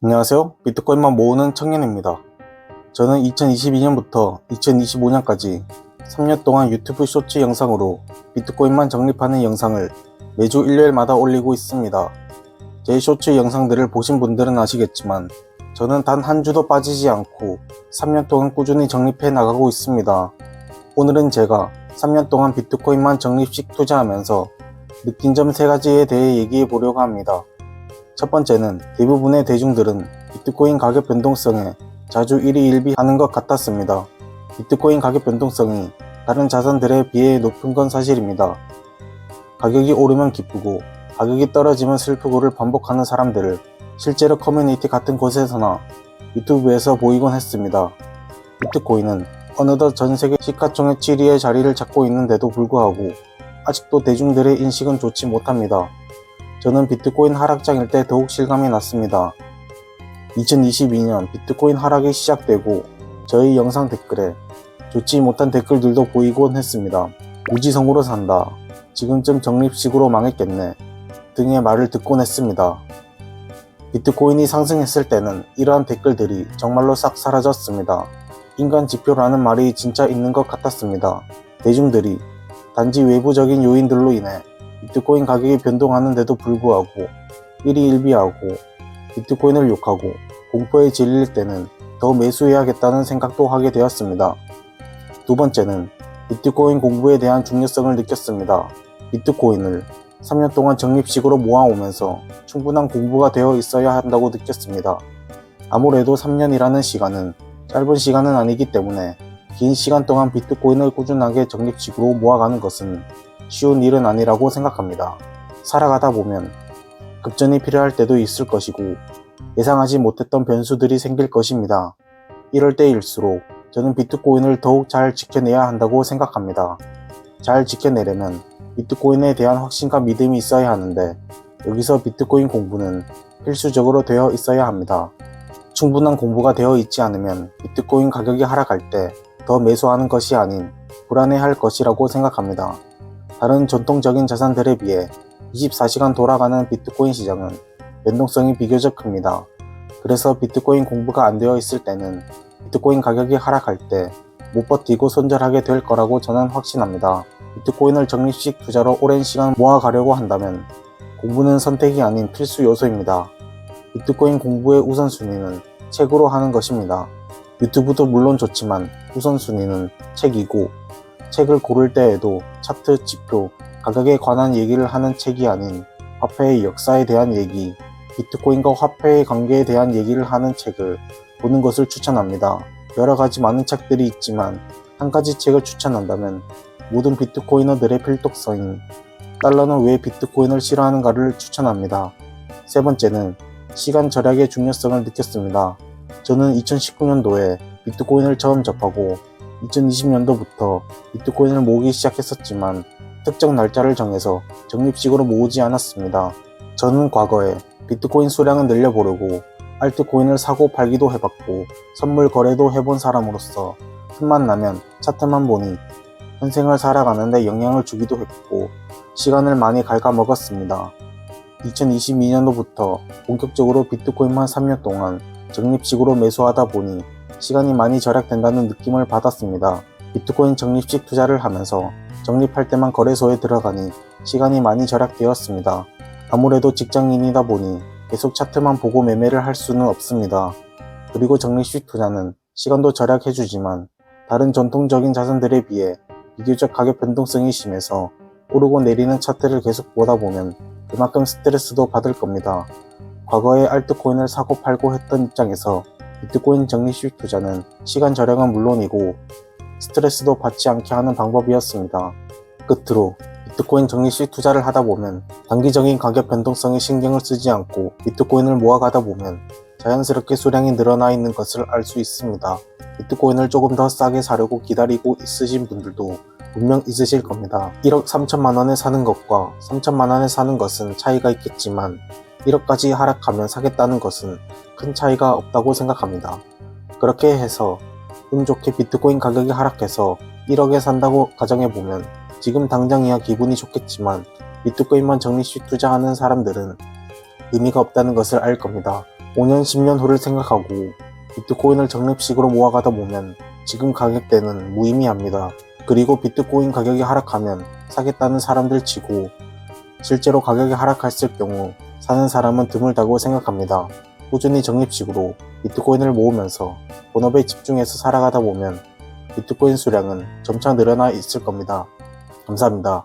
안녕하세요. 비트코인만 모으는 청년입니다. 저는 2022년부터 2025년까지 3년 동안 유튜브 쇼츠 영상으로 비트코인만 적립하는 영상을 매주 일요일마다 올리고 있습니다. 제 쇼츠 영상들을 보신 분들은 아시겠지만 저는 단 한 주도 빠지지 않고 3년 동안 꾸준히 적립해 나가고 있습니다. 오늘은 제가 3년 동안 비트코인만 적립식 투자하면서 느낀 점 3가지에 대해 얘기해 보려고 합니다. 첫 번째는 대부분의 대중들은 비트코인 가격 변동성에 자주 일희일비하는 것 같았습니다. 비트코인 가격 변동성이 다른 자산들에 비해 높은 건 사실입니다. 가격이 오르면 기쁘고 가격이 떨어지면 슬프고를 반복하는 사람들을 실제로 커뮤니티 같은 곳에서나 유튜브에서 보이곤 했습니다. 비트코인은 어느덧 전 세계 시가총액 7위의 자리를 잡고 있는데도 불구하고 아직도 대중들의 인식은 좋지 못합니다. 저는 비트코인 하락장일 때 더욱 실감이 났습니다. 2022년 비트코인 하락이 시작되고 저희 영상 댓글에 좋지 못한 댓글들도 보이곤 했습니다. 무지성으로 산다. 지금쯤 적립식으로 망했겠네. 등의 말을 듣곤 했습니다. 비트코인이 상승했을 때는 이러한 댓글들이 정말로 싹 사라졌습니다. 인간 지표라는 말이 진짜 있는 것 같았습니다. 대중들이 단지 외부적인 요인들로 인해 비트코인 가격이 변동하는데도 불구하고 일희일비하고 비트코인을 욕하고 공포에 질릴 때는 더 매수해야겠다는 생각도 하게 되었습니다. 두 번째는 비트코인 공부에 대한 중요성을 느꼈습니다. 비트코인을 3년 동안 적립식으로 모아오면서 충분한 공부가 되어 있어야 한다고 느꼈습니다. 아무래도 3년이라는 시간은 짧은 시간은 아니기 때문에 긴 시간 동안 비트코인을 꾸준하게 적립식으로 모아가는 것은 쉬운 일은 아니라고 생각합니다. 살아가다 보면 급전이 필요할 때도 있을 것이고 예상하지 못했던 변수들이 생길 것입니다. 이럴 때일수록 저는 비트코인을 더욱 잘 지켜내야 한다고 생각합니다. 잘 지켜내려면 비트코인에 대한 확신과 믿음이 있어야 하는데 여기서 비트코인 공부는 필수적으로 되어 있어야 합니다. 충분한 공부가 되어 있지 않으면 비트코인 가격이 하락할 때 더 매수하는 것이 아닌 불안해할 것이라고 생각합니다. 다른 전통적인 자산들에 비해 24시간 돌아가는 비트코인 시장은 변동성이 비교적 큽니다. 그래서 비트코인 공부가 안 되어 있을 때는 비트코인 가격이 하락할 때 못 버티고 손절하게 될 거라고 저는 확신합니다. 비트코인을 적립식 투자로 오랜 시간 모아가려고 한다면 공부는 선택이 아닌 필수 요소입니다. 비트코인 공부의 우선순위는 책으로 하는 것입니다. 유튜브도 물론 좋지만 우선순위는 책이고 책을 고를 때에도 차트, 지표, 가격에 관한 얘기를 하는 책이 아닌 화폐의 역사에 대한 얘기, 비트코인과 화폐의 관계에 대한 얘기를 하는 책을 보는 것을 추천합니다. 여러 가지 많은 책들이 있지만 한 가지 책을 추천한다면 모든 비트코이너들의 필독서인 달러는 왜 비트코인을 싫어하는가를 추천합니다. 세 번째는 시간 절약의 중요성을 느꼈습니다. 저는 2019년도에 비트코인을 처음 접하고 2020년도부터 비트코인을 모으기 시작했었지만 특정 날짜를 정해서 적립식으로 모으지 않았습니다. 저는 과거에 비트코인 수량을 늘려보려고 알트코인을 사고 팔기도 해봤고 선물 거래도 해본 사람으로서 틈만 나면 차트만 보니 현생을 살아가는데 영향을 주기도 했고 시간을 많이 갉아먹었습니다. 2022년도부터 본격적으로 비트코인만 3년 동안 적립식으로 매수하다 보니 시간이 많이 절약된다는 느낌을 받았습니다. 비트코인 적립식 투자를 하면서 적립할 때만 거래소에 들어가니 시간이 많이 절약되었습니다. 아무래도 직장인이다 보니 계속 차트만 보고 매매를 할 수는 없습니다. 그리고 적립식 투자는 시간도 절약해주지만 다른 전통적인 자산들에 비해 비교적 가격 변동성이 심해서 오르고 내리는 차트를 계속 보다 보면 그만큼 스트레스도 받을 겁니다. 과거에 알트코인을 사고 팔고 했던 입장에서 비트코인 적립식 투자는 시간 절약은 물론이고 스트레스도 받지 않게 하는 방법이었습니다. 끝으로 비트코인 적립식 투자를 하다 보면 단기적인 가격 변동성에 신경을 쓰지 않고 비트코인을 모아가다 보면 자연스럽게 수량이 늘어나 있는 것을 알 수 있습니다. 비트코인을 조금 더 싸게 사려고 기다리고 있으신 분들도 분명 있으실 겁니다. 1억 3천만 원에 사는 것과 3천만 원에 사는 것은 차이가 있겠지만 1억까지 하락하면 사겠다는 것은 큰 차이가 없다고 생각합니다. 그렇게 해서 운 좋게 비트코인 가격이 하락해서 1억에 산다고 가정해보면 지금 당장이야 기분이 좋겠지만 비트코인만 적립식 투자하는 사람들은 의미가 없다는 것을 알 겁니다. 5년, 10년 후를 생각하고 비트코인을 적립식으로 모아가다 보면 지금 가격대는 무의미합니다. 그리고 비트코인 가격이 하락하면 사겠다는 사람들 치고 실제로 가격이 하락했을 경우 사는 사람은 드물다고 생각합니다. 꾸준히 적립식으로 비트코인을 모으면서 본업에 집중해서 살아가다 보면 비트코인 수량은 점차 늘어나 있을 겁니다. 감사합니다.